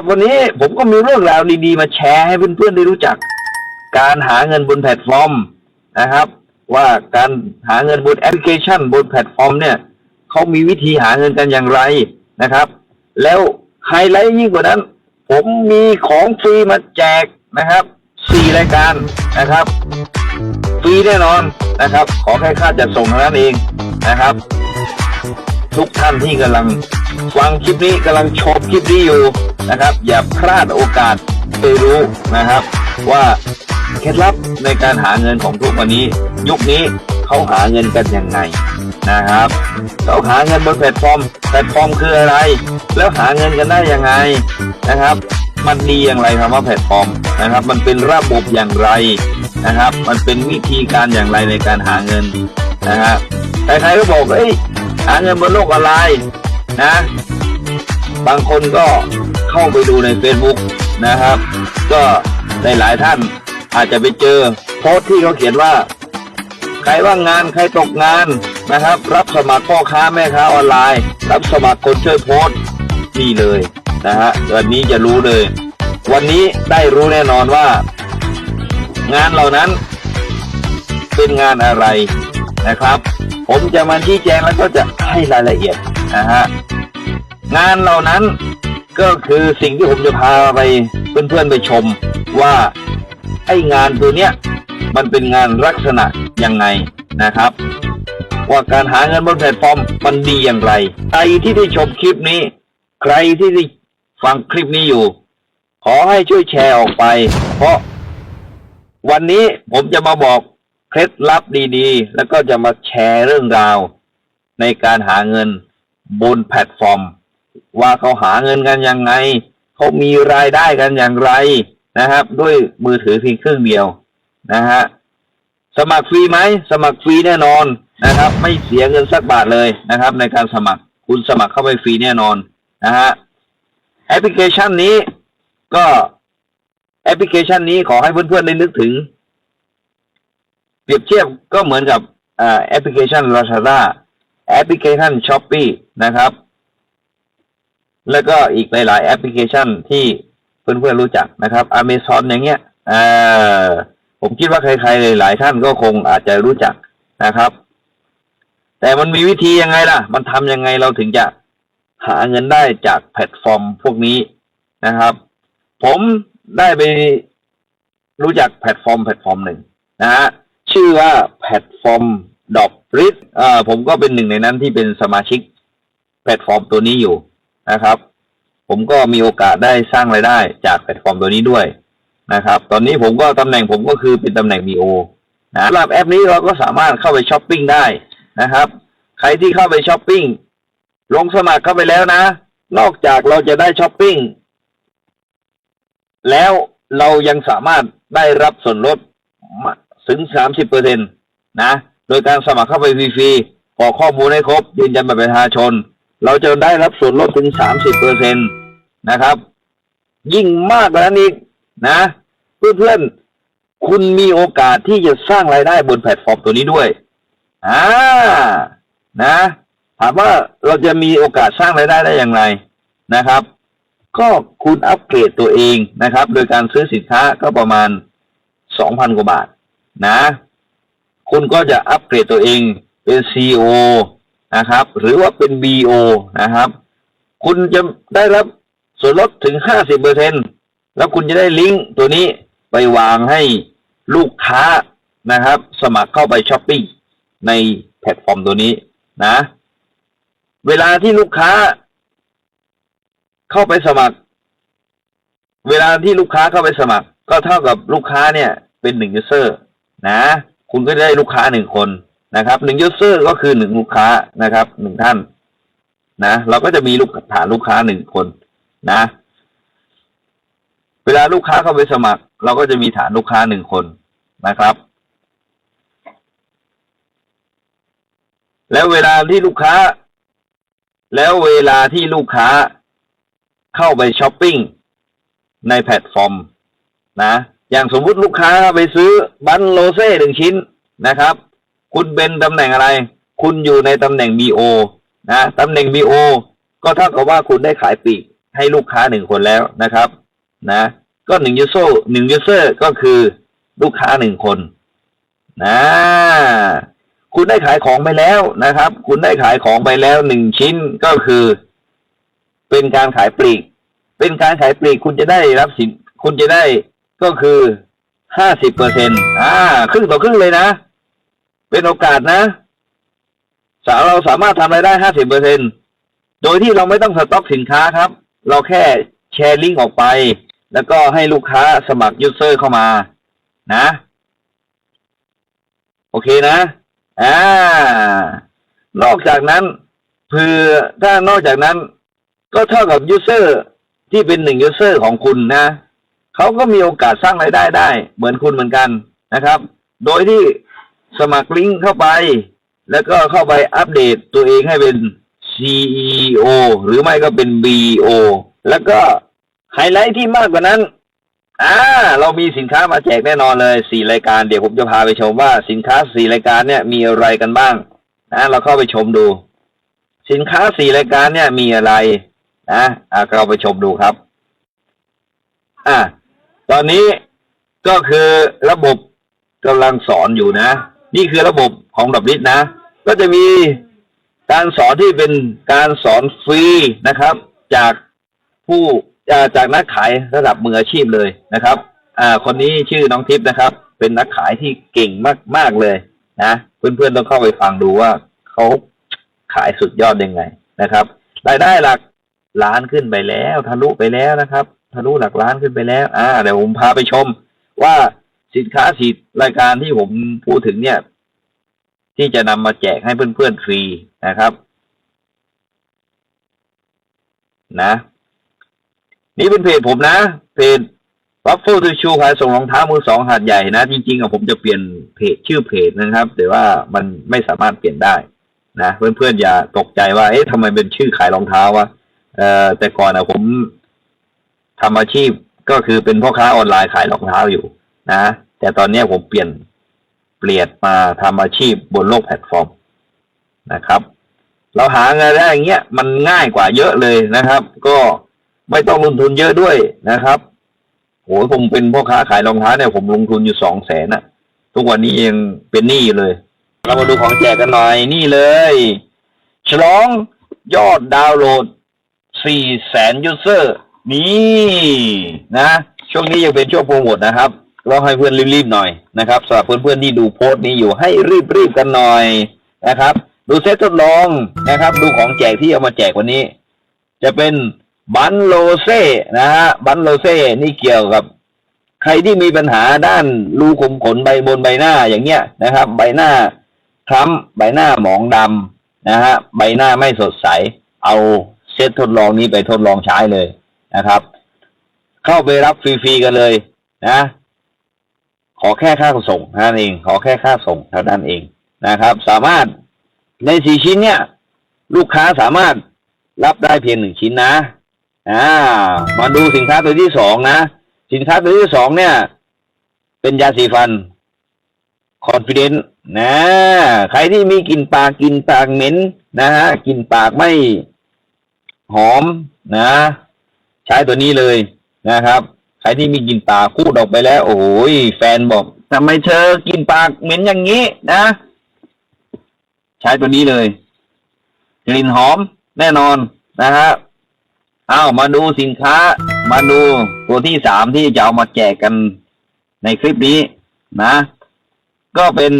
บวันนี้ผมก็มีเรื่องราวดีๆ มาแชร์ให้เพื่อนๆได้รู้จัก การหาเงินบนแพลตฟอร์มนะครับ ว่าการหาเงินบนแอปพลิเคชันบนแพลตฟอร์มเนี่ยเขามีวิธีหาเงินกันอย่างไรนะครับ แล้วไฮไลท์ยิ่งกว่านั้น ผมมีของฟรีมาแจกนะครับสี่รายการนะครับ ฟรีแน่นอนนะครับ ขอแค่ค่าจัดส่งเท่านั้นเองนะครับ ทุกท่านที่กำลังฟังคลิปนี้กำลังชมคลิปนี้อยู่นะครับ อย่าพลาดโอกาสไปรู้นะครับ ว่าเคล็ดลับในการหาเงินของทุกวันนี้ ยุคนี้เขาหาเงินกันยังไงนะครับเขาหาเงินบนแพลตฟอร์มแพลตฟอร์มคืออะไร แล้วหาเงินกันได้ยังไงนะครับ มันดีอย่างไรคำว่าแพลตฟอร์มนะครับ มันเป็นระบบอย่างไรนะครับ มันเป็นวิธีการอย่างไรในการหาเงินนะฮะใครๆก็บอกเอ้ย หาเงินบนโลกออนไลน์นะ บางคนก็เข้าไปดูใน Facebook นะครับ ก็หลายๆท่านอาจจะไปเจอโพสต์ที่เขาเขียนว่า ใครว่างงานใครตกงานนะครับ รับสมัครพ่อค้าแม่ค้าออนไลน์ รับสมัครคนช่วยโพสต์นี่เลยนะฮะวันนี้จะรู้เลย วันนี้ได้รู้แน่นอนว่า งานเหล่านั้นเป็นงานอะไรนะครับ ผมจะมาชี้แจงแล้วก็จะให้รายละเอียดนะฮะงานเหล่านั้นก็คือสิ่งที่ผมจะพาไปเพื่อนๆไปชมว่าไอ้งานตัวเนี้ยมันเป็นงานลักษณะยังไงนะครับ ว่าการหาเงินบนแพลตฟอร์มมันดีอย่างไรใครที่ได้ชมคลิปนี้ ใครที่ได้ฟังคลิปนี้อยู่ ขอให้ช่วยแชร์ออกไป เพราะวันนี้ผมจะมาบอก เคล็ดลับดีๆ แล้วก็จะมาแชร์เรื่องราว ในการหาเงินบนแพลตฟอร์ม ว่าเขาหาเงินกันยังไง เขามีรายได้กันอย่างไรนะครับ ด้วยมือถือเพียงเครื่องเดียวนะฮะสมัครฟรีไหมสมัครฟรีแน่นอนนะครับ ไม่เสียเงินสักบาทเลยนะครับ ในการสมัครคุณสมัครเข้าไปฟรีแน่นอนนะฮะแอปพลิเคชันนี้ก็แอปพลิเคชันนี้ขอให้เพื่อนๆได้นึกถึง รียบเทียบก็เหมือนกับแอปพลิเคชัน Lazada แอปพลิเคชัน Shopee นะครับ แล้วก็อีกหลาย ๆ แอปพลิเคชันที่เพื่อน ๆ รู้จักนะครับ Amazon อย่างเงี้ยผมคิดว่าใคร ๆ หลายๆท่านก็คงอาจจะรู้จักนะครับ แต่มันมีวิธียังไงล่ะ มันทำยังไงเราถึงจะหาเงินได้จากแพลตฟอร์มพวกนี้นะครับ ผมได้ไปรู้จักแพลตฟอร์มแพลตฟอร์มหนึ่งนะฮะ ชื่อว่าแพลตฟอร์มดอ r ริสอ่าผมก็เป็นหนึ่งในนั้นที่เป็นสมาชิก แพลตฟอร์มตัวนี้อยู่นะครับ ผมก็มีโอกาสได้สร้างรายได้จากแพลตฟอร์มตัวนี้ด้วยนะครับ ตอนนี้ผมก็ตำแหน่งผมก็คือเป็นตำแหน่ง BO นะสำหรับแอปนี้เราก็สามารถเข้าไปช้อปปิ้งได้นะครับ ใครที่เข้าไปช้อปปิ้งลงสมัครเข้าไปแล้วนะ นอกจากเราจะได้ช้อปปิ้งแล้วเรายังสามารถได้รับส่วนลด ถึงสามสิบเปอร์เซ็นตนะ โดยการสมัครเข้าไปฟรีๆกรอกข้อมูลให้ครบ ยืนยันบัตรประชาชน เราจะได้รับส่วนลดถึงสามสิบเปอร์เซ็นตนะครับ ยิ่งมากกว่านั้นอีกนะ เพื่อนๆ คุณมีโอกาสที่จะสร้างรายได้บนแพลตฟอร์มตัวนี้ด้วย อ่า นะ ถามว่าเราจะมีโอกาสสร้างรายได้ได้อย่างไรนะครับ ก็คุณอัปเกรดตัวเองนะครับ โดยการซื้อสินค้าก็ประมาณสองพันกว่าบาท นะ คุณก็จะอัปเกรดตัวเองเป็น CEO นะครับ หรือว่าเป็น BO นะครับ คุณจะได้รับส่วนลดถึงห้าสิบเปอร์เซ็นแล้วคุณจะได้ลิงก์ตัวนี้ไปวางให้ลูกค้านะครับ สมัครเข้าไปช้อปปิ้งในแพลตฟอร์มตัวนี้นะ เวลาที่ลูกค้า เข้าไปสมัคร เวลาที่ลูกค้าเข้าไปสมัคร ก็เท่ากับลูกค้าเนี่ยเป็นหนึ่งยูเซอร์ นะ คุณก็ได้ลูกค้าหนึ่งคนนะครับหนึ่งยูเซอร์ก็คือหนึ่งลูกค้านะครับหนึ่งท่าน นะ เราก็จะมีลูกฐานลูกค้าหนึ่งคนนะ เวลาลูกค้าเข้าไปสมัคร เราก็จะมีฐานลูกค้าหนึ่งคนนะครับ แล้วเวลาที่ลูกค้า แล้วเวลาที่ลูกค้าเข้าไปช้อปปิ้งในแพลตฟอร์ม นะ อย่างสมมุติลูกค้าไปซื้อบันโลเซ่หนึ่งชิ้นนะครับ คุณเป็นตำแหน่งอะไร คุณอยู่ในตำแหน่ง BO นะตำแหน่ง BO ก็เท่ากับว่าคุณได้ขายปีกให้ลูกค้าหนึ่งคนแล้วนะครับ นะ ก็หนึ่งยูโซหนึ่งยูเซอร์ก็คือลูกค้าหนึ่งคนนะคุณได้ขายของไปแล้วนะครับ คุณได้ขายของไปแล้วหนึ่งชิ้นก็คือ เป็นการขายปลีก เป็นการขายปลีก คุณจะได้รับสินคุณจะได้ ก็คือห้าสิบเปอร์เซ็นต์อ่า ครึ่งต่อครึ่งเลยนะ เป็นโอกาสนะสาเราสามารถทำรายได้ห้าสิบเปอร์เซ็นโดยที่เราไม่ต้องสต็อกสินค้าครับ เราแค่แชร์ลิงก์ออกไป แล้วก็ให้ลูกค้าสมัครยูเซอร์เข้ามา นะ โอเคนะ อ่า นอกจากนั้นเพื่อถ้านอกจากนั้น ก็เท่ากับยูเซอร์ที่เป็นหนึ่งยูเซอร์ของคุณนะ เขาก็มีโอกาสสร้างรายได้ได้ เหมือนคุณเหมือนกันนะครับ โดยที่สมัครลิงก์เข้าไป แล้วก็เข้าไปอัปเดตตัวเองให้เป็น CEO หรือไม่ก็เป็น BO แล้วก็ไฮไลท์ที่มากกว่านั้น อ่า เรามีสินค้ามาแจกแน่นอนเลยสี่รายการ เดี๋ยวผมจะพาไปชมว่าสินค้าสี่รายการเนี่ยมีอะไรกันบ้างนะเราเข้าไปชมดู สินค้าสี่รายการเนี่ยมีอะไรนะอ่าเราไปชมดูครับ อ่า ตอนนี้ก็คือระบบกำลังสอนอยู่นะ นี่คือระบบของดับลิทนะ ก็จะมีการสอนที่เป็นการสอนฟรีนะครับ จากผู้จากนักขายระดับมืออาชีพเลยนะครับ อ่า คนนี้ชื่อน้องทิพย์นะครับ เป็นนักขายที่เก่งมาก ๆ เลยนะเพื่อนๆต้องเข้าไปฟังดูว่าเขาขายสุดยอดยังไงนะครับรายได้หลักล้านขึ้นไปแล้วทะลุไปแล้วนะครับ ทะลุหลักล้านขึ้นไปแล้ว อ่าเดี๋ยวผมพาไปชม ว่าสินค้าสีรายการที่ผมพูดถึงเนี่ย ที่จะนำมาแจกให้เพื่อนๆฟรีนะครับ นะ นี่เป็นเพจผมนะ เพจวัฟเฟิลทูชูขายส่งรองเท้ามือสองหาดใหญ่นะ จริงๆอะผมจะเปลี่ยนเพจชื่อเพจนะครับ แต่ว่ามันไม่สามารถเปลี่ยนได้นะเพื่อนๆอย่าตกใจว่าเอ๊ะทำไมเป็นชื่อขายรองเท้าวะเอ่อแต่ก่อนอะผม ทำอาชีพก็คือเป็นพ่อค้าออนไลน์ขายรองเท้าอยู่นะ แต่ตอนนี้ผมเปลี่ยนเปลี่ยนมาทำอาชีพบนโลกแพลตฟอร์มนะครับ เราหาเงินได้อย่างเงี้ยมันง่ายกว่าเยอะเลยนะครับ ก็ไม่ต้องลงทุนเยอะด้วยนะครับโหผมเป็นพ่อค้าขายรองเท้าเนี่ยผมลงทุนอยู่สองแสนอะทุกวันนี้ยังเป็นหนี้อยู่เลย เรามาดูของแจกกันหน่อยนี่เลย ฉลองยอดดาวน์โหลด4แสนยูเซอร์ นี่นะ ช่วงนี้ยังเป็นช่วงโปรโมทนะครับเราให้เพื่อนรีบๆหน่อยนะครับสำหรับเพื่อนๆที่ดูโพสต์นี้อยู่ให้รีบๆกันหน่อยนะครับ ดูเซตทดลองนะครับ ดูของแจกที่เอามาแจกวันนี้ จะเป็นบันโลเซ่นะฮะบันโลเซ่นี่เกี่ยวกับ ใครที่มีปัญหาด้านรูขุมขนใบบนใบหน้าอย่างเงี้ยนะครับ ใบหน้าคล้ำใบหน้าหมองดำนะฮะใบหน้าไม่สดใส เอาเซตทดลองนี้ไปทดลองใช้เลย นะครับ เข้าไปรับฟรีๆกันเลยนะขอแค่ค่าส่งเท่านั้นเอง ขอแค่ค่าส่งเท่านั้นเองนะครับ สามารถในสี่ชิ้นเนี่ย ลูกค้าสามารถรับได้เพียงหนึ่งชิ้นนะอ่ามาดูสินค้าตัวที่สองนะ สินค้าตัวที่สองเนี่ย เป็นยาสีฟัน confident นะใครที่มีกลิ่นปากกลิ่นปากเหม็นนะฮะกลิ่นปากไม่หอมนะ ใช้ตัวนี้เลยนะครับ ใครที่มีกลิ่นปากพูดออกไปแล้ว โอ้ยแฟนบอกทำไมเธอกลิ่นปากเหม็นอย่างนี้นะ ใช้ตัวนี้เลย กลิ่นหอมแน่นอนนะฮะเอามาดูสินค้า มาดูตัวที่สามที่จะเอามาแจกกันในคลิปนี้นะ ก็เป็น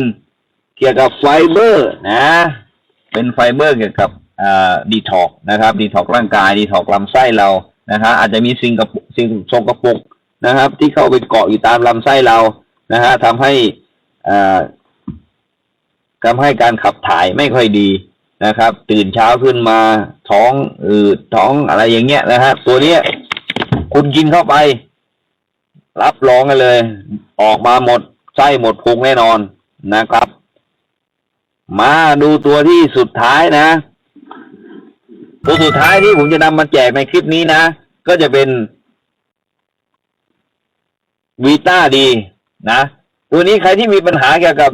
เกี่ยวกับไฟเบอร์นะ เป็นไฟเบอร์เกี่ยวกับอ่าดีท็อกนะครับ ดีท็อกร่างกาย ดีท็อกลำไส้เรา นะฮะอาจจะมีสิ่งกับสิ่งสกปรกนะครับ ที่เข้าไปเกาะอยู่ตามลำไส้เรานะฮะทำให้อ่าทำให้การขับถ่ายไม่ค่อยดีนะครับ ตื่นเช้าขึ้นมาท้องอืดท้องอะไรอย่างเงี้ยนะฮะตัวเนี้ยคุณกินเข้าไป รับรองกันเลย ออกมาหมดไส้หมดพุงแน่นอนนะครับ มาดูตัวที่สุดท้ายนะ ตัวสุดท้ายที่ผมจะนำมาแจกในคลิปนี้นะ ก็จะเป็นวีต้าดีนะ ตัวนี้ใครที่มีปัญหาเกี่ยวกับ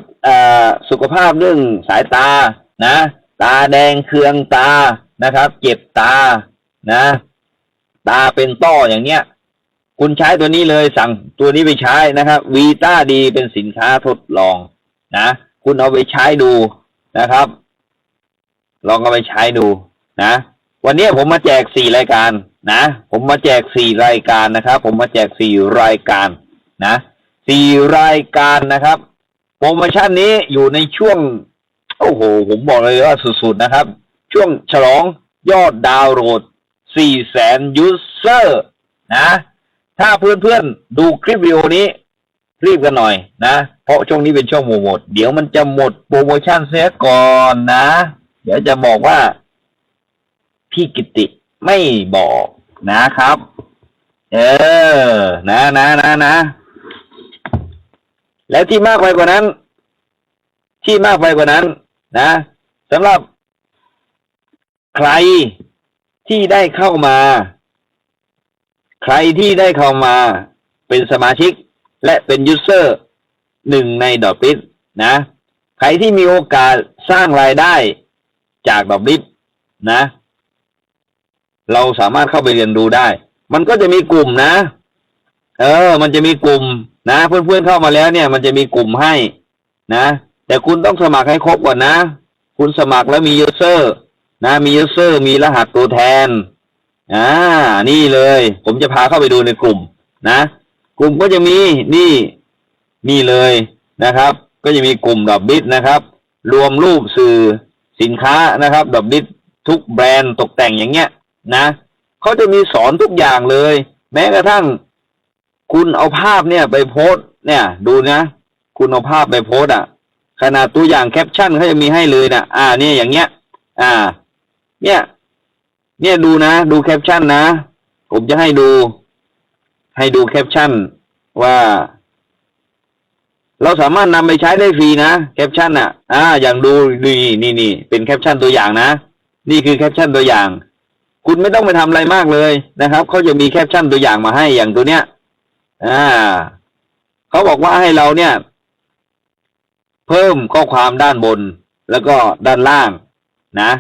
สุขภาพเรื่องสายตานะ ตาแดงเคืองตานะครับ เจ็บตานะ ตาเป็นต้ออย่างเงี้ย คุณใช้ตัวนี้เลยสั่งตัวนี้ไปใช้นะครับวีต้าดีเป็นสินค้าทดลองนะ คุณเอาไปใช้ดูนะครับ ลองเอาไปใช้ดูนะ วันนี้ผมมาแจกสี่รายการนะ ผมมาแจกสี่รายการนะครับ ผมมาแจกสี่รายการนะสี่รายการนะครับ โปรโมชั่นนี้อยู่ในช่วง โอ้โห ผมบอกเลยว่าสุดๆนะครับ ช่วงฉลองยอดดาวน์โหลด4แสนยูเซอร์นะ ถ้าเพื่อนๆดูคลิปวิดีโอนี้ รีบกันหน่อยนะ เพราะช่วงนี้เป็นช่วงโปรโมทเดี๋ยวมันจะหมดโปรโมชั่นเสียก่อนนะ เดี๋ยวจะบอกว่า พี่กิติไม่บอกนะครับ เออ นะนะนะนะ แล้วที่มากไปกว่านั้น ที่มากไปกว่านั้น นะสำหรับใครที่ได้เข้ามา ใครที่ได้เข้ามาเป็นสมาชิกและเป็นยูเซอร์หนึ่งในดอทบิทนะ ใครที่มีโอกาสสร้างรายได้จากดอทบิทนะ เราสามารถเข้าไปเรียนรู้ได้ มันก็จะมีกลุ่มนะ เออ มันจะมีกลุ่มนะเพื่อนๆเข้ามาแล้วเนี่ย มันจะมีกลุ่มให้นะ แต่คุณต้องสมัครให้ครบก่อนนะ คุณสมัครแล้วมียูเซอร์ นะมียูเซอร์มีรหัสตัวแทนอ่านี่เลย ผมจะพาเข้าไปดูในกลุ่ม นะกลุ่มก็จะมีนี่นี่เลยนะครับ ก็จะมีกลุ่มดอบบิทนะครับ รวมรูปสื่อสินค้านะครับดอบบิททุกแบรนด์ตกแต่งอย่างเงี้ย นะเขาจะมีสอนทุกอย่างเลย แม้กระทั่ง คุณเอาภาพเนี่ย ไปโพสเนี่ย ดูนะคุณเอาภาพไปโพสอะ ขนาดตัวอย่างแคปชั่นเขาจะมีให้เลยนะอ่า เนี่ยอย่างเงี้ย อ่า เนี่ย เนี่ยดูนะ ดูแคปชั่นนะ ผมจะให้ดู ให้ดูแคปชั่นว่า เราสามารถนำไปใช้ได้ฟรีนะแคปชั่นอะ อ่า อย่างดูนี่นี่นี่เป็นแคปชั่นตัวอย่างนะ นี่คือแคปชั่นตัวอย่าง คุณไม่ต้องไปทำอะไรมากเลยนะครับเขาจะมีแคปชั่นตัวอย่างมาให้อย่างตัวเนี้ย อ่าเขาบอกว่าให้เราเนี่ย เพิ่มข้อความด้านบนแล้วก็ด้านล่าง นะ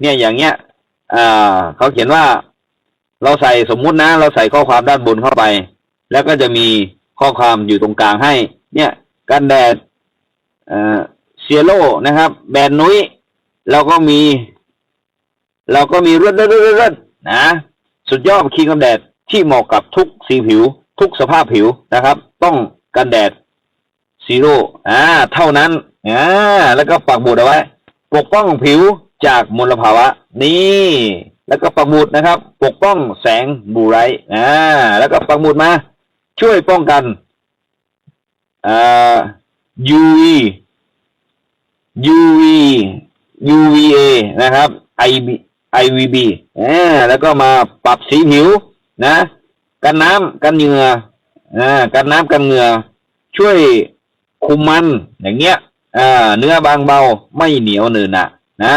เนี่ยอย่างเงี้ยอ่าเขาเขียนว่า เราใส่สมมุตินะ เราใส่ข้อความด้านบนเข้าไป แล้วก็จะมีข้อความอยู่ตรงกลางให้ เนี่ยกันแดดเอ่อเซียโลนะครับ แบรนด์นุ้ยเราก็มี เราก็มีเรื่อยๆๆๆนะ สุดยอดครีมกันแดดที่เหมาะกับทุกสีผิว ทุกสภาพผิวนะครับ ต้องกันแดดซีโร่อ่าเท่านั้นอ่าแล้วก็ปักหมุดเอาไว้ ปกป้องผิวจากมลภาวะ นี่ แล้วก็ปักหมุดนะครับ ปกป้องแสงบูไรอ่าแล้วก็ปักหมุดมา ช่วยป้องกันอ่า UV UV UVA นะครับ IB IVB อ่าแล้วก็มาปรับสีผิวนะ กันน้ำกันเหงื่ออ่ากันน้ำกันเหงื่อช่วยคุมมันอย่างเงี้ยอ่าเนื้อบางเบาไม่เหนียวเนินหนะนะ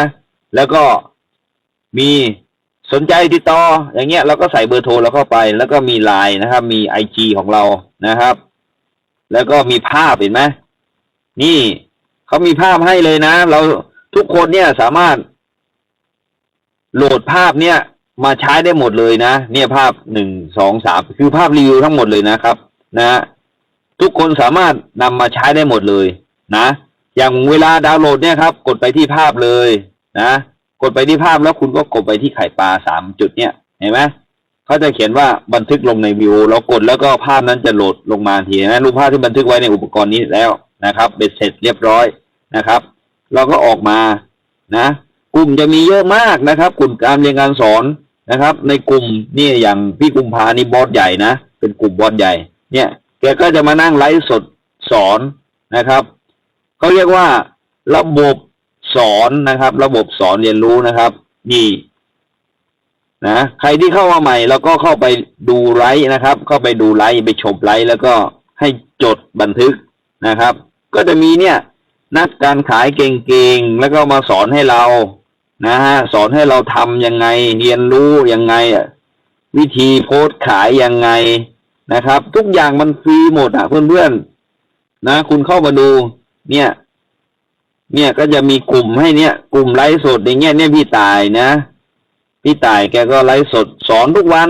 แล้วก็มีสนใจติดต่ออย่างเงี้ยเราก็ใส่เบอร์โทรเราเข้าไป แล้วก็มีไลน์นะครับ มีไอจของเรานะครับ แล้วก็มีภาพเห็นไหมนี่เขามีภาพให้เลยนะ เราทุกคนเนี่ยสามารถ โหลดภาพเนี่ยมาใช้ได้หมดเลยนะ เนี่ยภาพหนึ่งสองสามคือภาพรีวิวทั้งหมดเลยนะครับ นะทุกคนสามารถนำมาใช้ได้หมดเลยนะ อย่างเวลาดาวน์โหลดเนี่ยครับ กดไปที่ภาพเลยนะ กดไปที่ภาพแล้วคุณก็กดไปที่ไข่ปลาสามจุดเนี่ยเห็นไหมเขาจะเขียนว่าบันทึกลงในวิวเรากดแล้วก็ภาพนั้นจะโหลดลงมาทีนะรูปภาพที่บันทึกไว้ในอุปกรณ์นี้แล้วนะครับเบ็ดเสร็จเรียบร้อยนะครับ เราก็ออกมานะ กลุ่มจะมีเยอะมากนะครับ กลุ่มการเรียนการสอนนะครับ ในกลุ่มนี่อย่างพี่กุมภานี่บอสใหญ่นะเป็นกลุ่มบอสใหญ่ เนี่ยแกก็จะมานั่งไลฟ์สดสอนนะครับเขาเรียกว่าระบบสอนนะครับ ระบบสอนเรียนรู้นะครับนี่นะใครที่เข้ามาใหม่เราก็เข้าไปดูไลฟ์นะครับ เข้าไปดูไลฟ์ไปชมไลฟ์แล้วก็ให้จดบันทึกนะครับ ก็จะมีเนี่ย นักการขายเก่งๆ แล้วก็มาสอนให้เรา นะฮะสอนให้เราทำยังไง เรียนรู้ยังไงอะวิธีโพสต์ขายยังไงนะครับ ทุกอย่างมันฟรีหมดอะเพื่อนๆนะ คุณเข้ามาดู เนี่ย เนี่ยก็จะมีกลุ่มให้เนี่ย กลุ่มไลฟ์สดอย่างเงี้ยเนี่ยพี่ตายนะพี่ตายแกก็ไลฟ์สดสอนทุกวัน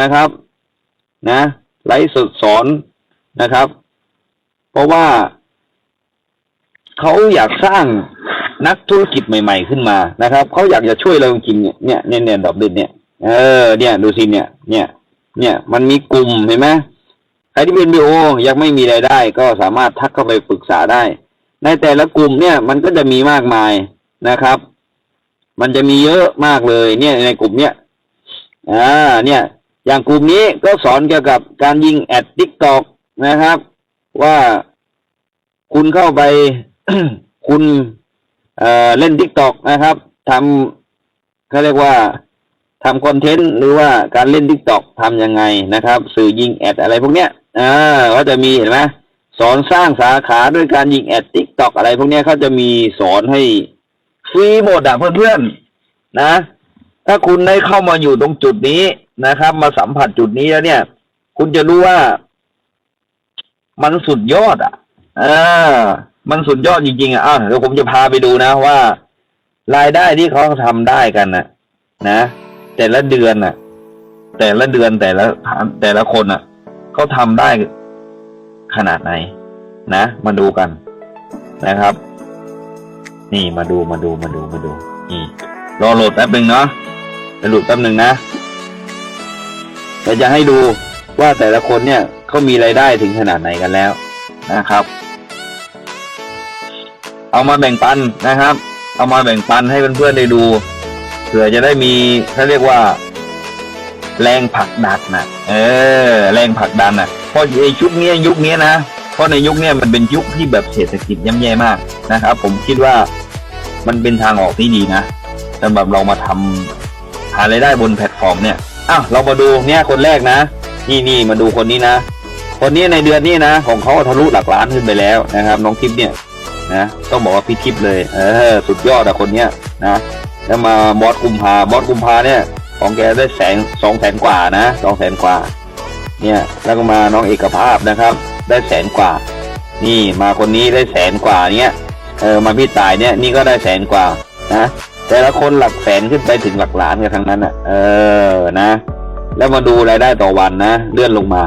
นะครับ นะไลฟ์สดสอนนะครับ เพราะว่าเขาอยากสร้าง นักธุรกิจใหม่ ๆขึ้นมานะครับเขาอยากจะช่วยเราจริงๆเนี่ยเนี่ยเนี่ยดอกเด่นเนี่ยเออเนี่ยดูสิเนี่ย เนี่ย เนี่ยมันมีกลุ่มเห็นไหมใครที่เป็นบีโอยังไม่มีรายได้ ก็สามารถทักเข้าไปปรึกษาได้ ในแต่ละกลุ่มเนี่ยมันก็จะมีมากมายนะครับ มันจะมีเยอะมากเลย เนี่ยในกลุ่มเนี้ยอ่าเนี่ย อย่างกลุ่มนี้ก็สอนเกี่ยวกับการยิงแอดทิกตอกนะครับ ว่าคุณเข้าไป คุณ เอ่อเล่นทิกตอกนะครับทำเขาเรียกว่าทำคอนเทนต์หรือว่าการเล่นทิกตอกทำยังไงนะครับ สื่อยิงแอดอะไรพวกเนี้ยอ่าก็จะมีเห็นไหมสอนสร้างสาขาด้วยการยิงแอดทิกตอกอะไรพวกเนี้ยเขาจะมีสอนให้ฟรีหมดอะเพื่อนๆนะ ถ้าคุณได้เข้ามาอยู่ตรงจุดนี้นะครับ มาสัมผัสจุดนี้แล้วเนี่ย คุณจะรู้ว่า มันสุดยอดอะเออ มันสุดยอดจริงๆอะอ้าวเดี๋ยวผมจะพาไปดูนะว่า รายได้ที่เขาทำได้กันนะนะ แต่ละเดือนน่ะ แต่ละเดือนแต่ละแต่ละคนอะเขาทำได้ขนาดไหน นะ มาดูกันนะครับ นี่มาดูมาดูมาดูมาดูนี่รอโหลดแป๊บหนึ่งเนาะจะโหลดแป๊บหนึ่งนะเราจะให้ดูว่าแต่ละคนเนี่ยเขามีรายได้ถึงขนาดไหนกันแล้วนะครับ เอามาแบ่งปันนะครับ เอามาแบ่งปันให้เพื่อนๆได้ดูเผื่อจะได้มีเขาเรียกว่า แรงผลักดันนะเออ แรงผลักดันนะเพราะไอ้ยุคนี้ยุคนี้นะเพราะในยุคนี้มันเป็นยุคที่แบบเศรษฐกิจย่ำแย่มากนะครับ ผมคิดว่ามันเป็นทางออกที่ดีนะสำหรับเรามาทำหารายได้บนแพลตฟอร์มเนี่ยอ้าวเรามาดูเนี่ยคนแรกนะนี่นี่มาดูคนนี้นะ คนนี้ในเดือนนี้นะ ของเขาทะลุหลักล้านขึ้นไปแล้วนะครับ น้องทิพย์เนี่ย นะต้องบอกว่าพี่ทิพย์เลย เออ สุดยอดอะคนเนี้ยนะแล้วมาบอสกุมภาบอสกุมภาเนี่ย ของแกได้แสนสองแสนกว่านะสองแสนกว่า เนี่ยแล้วก็มาน้องเอกภาพนะครับ ได้แสนกว่า นี่มาคนนี้ได้แสนกว่าเนี่ยเออมาพี่ตายเนี่ยนี่ก็ได้แสนกว่านะแต่ละคนหลักแสนขึ้นไปถึงหลักล้านกันทั้งนั้นอะเออนะ แล้วมาดูรายได้ต่อวันนะเลื่อนลงมา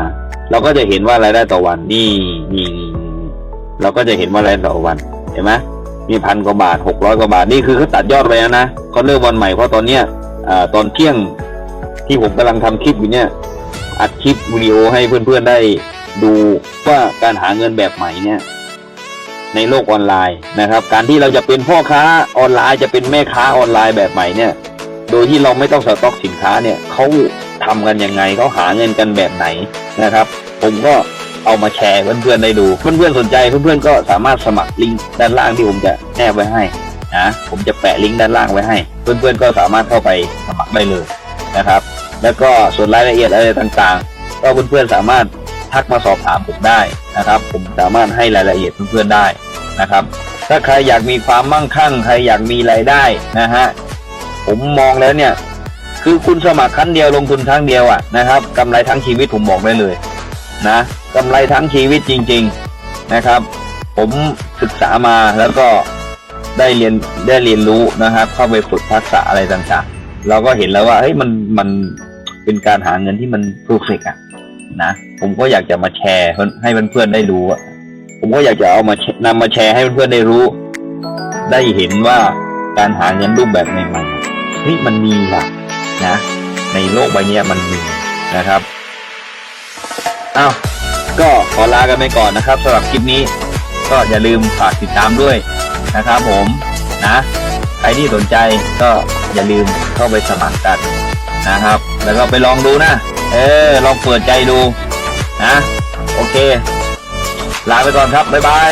เราก็จะเห็นว่ารายได้ต่อวันนี่นี่นี่นี่เราก็จะเห็นว่ารายได้ต่อวัน เห็นไหมมีพันกว่าบาทหกร้อยกว่าบาทนี่คือเขาตัดยอดไปแล้วนะเขาเริ่มวันใหม่เพราะตอนเนี้ยอตอนเที่ยงที่ผมกำลังทำคลิปอยู่เนี่ยอัดคลิปวิดีโอให้เพื่อนๆได้ดูว่าการหาเงินแบบใหม่เนี่ย ในโลกออนไลน์นะครับ การที่เราจะเป็นพ่อค้าออนไลน์จะเป็นแม่ค้าออนไลน์แบบใหม่เนี่ย โดยที่เราไม่ต้องสต็อกสินค้าเนี่ยเขาทำกันยังไงเขาหาเงินกันแบบไหนนะครับ ผมก็ เอามาแชร์เพื่อนๆได้ดู เพื่อนๆสนใจเพื่อนๆก็สามารถสมัครลิงก์ด้านล่างที่ผมจะแนบไว้ให้นะผมจะแปะลิงก์ด้านล่างไว้ให้ เพื่อนๆก็สามารถเข้าไปสมัครได้เลยนะครับ แล้วก็ส่วนรายละเอียดอะไรต่างๆ ก็เพื่อนๆสามารถทักมาสอบถามผมได้นะครับ ผมสามารถให้รายละเอียดเพื่อนๆได้นะครับ ถ้าใครอยากมีความมั่งคั่ง ใครอยากมีรายได้นะฮะผมมองแล้วเนี่ย คือคุณสมัครครั้งเดียวลงทุนครั้งเดียวอะนะครับกำไรทั้งชีวิตผมบอกได้เลย นะ กำไรทั้งชีวิตจริง ๆนะครับ ผมศึกษามาแล้วก็ได้เรียนได้เรียนรู้นะครับ เข้าไปฝึกทักษะอะไรต่างๆ เราก็เห็นแล้วว่าเฮ้ยมันมันเป็นการหาเงินที่มันเพอร์เฟกอะนะผมก็อยากจะมาแชร์ให้เพื่อนๆได้รู้ผมก็อยากจะเอามานำมาแชร์ให้เพื่อนๆได้รู้ ได้เห็นว่าการหาเงินรูปแบบใหม่ๆเฮ้ยมันมีว่ะนะ ในโลกใบนี้มันมีนะครับอ้าว ก็ขอลากันไปก่อนนะครับสำหรับคลิปนี้ ก็อย่าลืมฝากติดตามด้วยนะครับผมนะใครที่สนใจก็อย่าลืมเข้าไปสมัครกันนะครับ แล้วก็ไปลองดูนะ เออ ลองเปิดใจดูนะ โอเค ลาไปก่อนครับ บ๊ายบาย